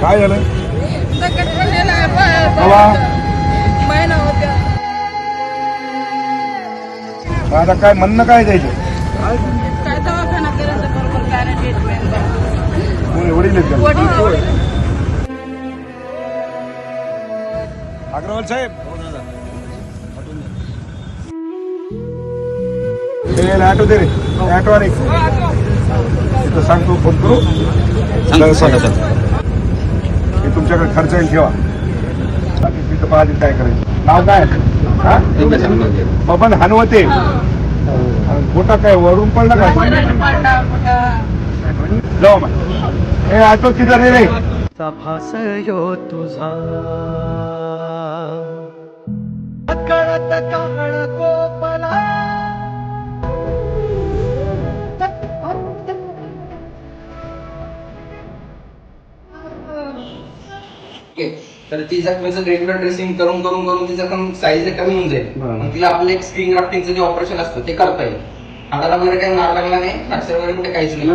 काय झालं? आता काय म्हणणं काय द्यायचं? काय? दवाखाना करायचं बरोबर काय नाही ट्रीटमेंट कोणी वडील आहेत का? वडील अग्रवाल साहेब हे. ऑटो दे रे ऑटो आले तिथं सांगतो फोन करू हे तुमच्याकडे खर्च येईल ठेवा. बाकी तिथं काय करायचं. नाव काय? हा? बबन हनवते गोटा काय वरून पडला कुठं जाऊ मग. हे ऑटो तिथं रे? रे भास यो तुझा. कळत काळ कोपला ओके. तर ती जखमेचं रेग्युलर ड्रेसिंग करून करून करून ती जखम साईज कमी होऊन जाईल मग तिला आपलं एक स्क्रीन ग्राफ्टिंगचं जे ऑपरेशन असतं ते करता येईल हाताला वगैरे काही मार लागला नाही फ्रॅक्चर वगैरे कुठे काहीच नाही